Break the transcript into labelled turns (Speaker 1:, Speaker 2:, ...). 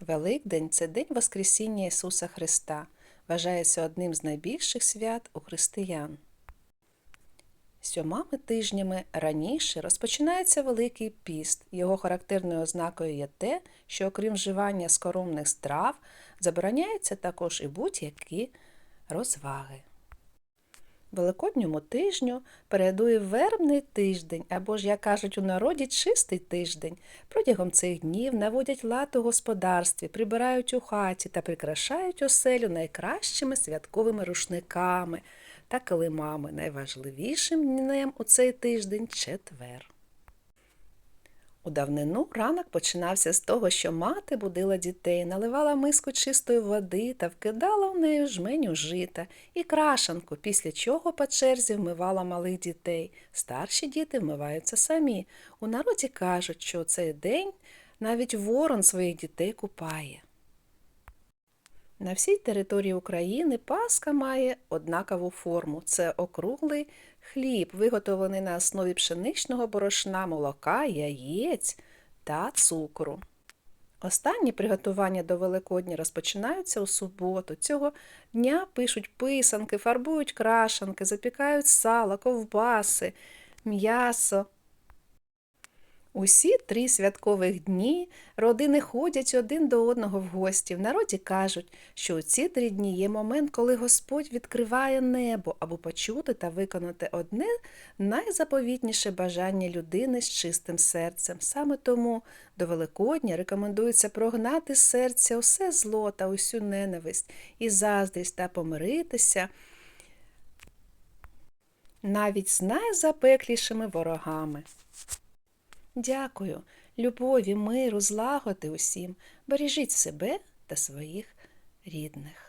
Speaker 1: Великдень це День Воскресіння Ісуса Христа, вважається одним з найбільших свят у християн. Сьомами тижнями раніше розпочинається Великий піст. Його характерною ознакою є те, що окрім вживання скоромних страв, забороняється також і будь-які розваги. Великодньому тижню передує вербний тиждень, або ж, як кажуть у народі, чистий тиждень. Протягом цих днів наводять лад у господарстві, прибирають у хаті та прикрашають оселю найкращими святковими рушниками та килимами. Найважливішим днем у цей тиждень четвер. У давнину ранок починався з того, що мати будила дітей, наливала миску чистої води та вкидала в неї жменю жита і крашанку, після чого по черзі вмивала малих дітей. Старші діти вмиваються самі. У народі кажуть, що у цей день навіть ворон своїх дітей купає. На всій території України паска має однакову форму. Це округлий хліб, виготовлений на основі пшеничного борошна, молока, яєць та цукру. Останні приготування до Великодня розпочинаються у суботу. Цього дня пишуть писанки, фарбують крашанки, запікають сало, ковбаси, м'ясо. Усі три святкових дні родини ходять один до одного в гості. В народі кажуть, що у ці три дні є момент, коли Господь відкриває небо, аби почути та виконати одне найзаповітніше бажання людини з чистим серцем. Саме тому до Великодня рекомендується прогнати з серця усе зло та усю ненависть і заздрість та помиритися навіть з найзапеклішими ворогами. Дякую, любові, миру, злагоди усім. Бережіть себе та своїх рідних.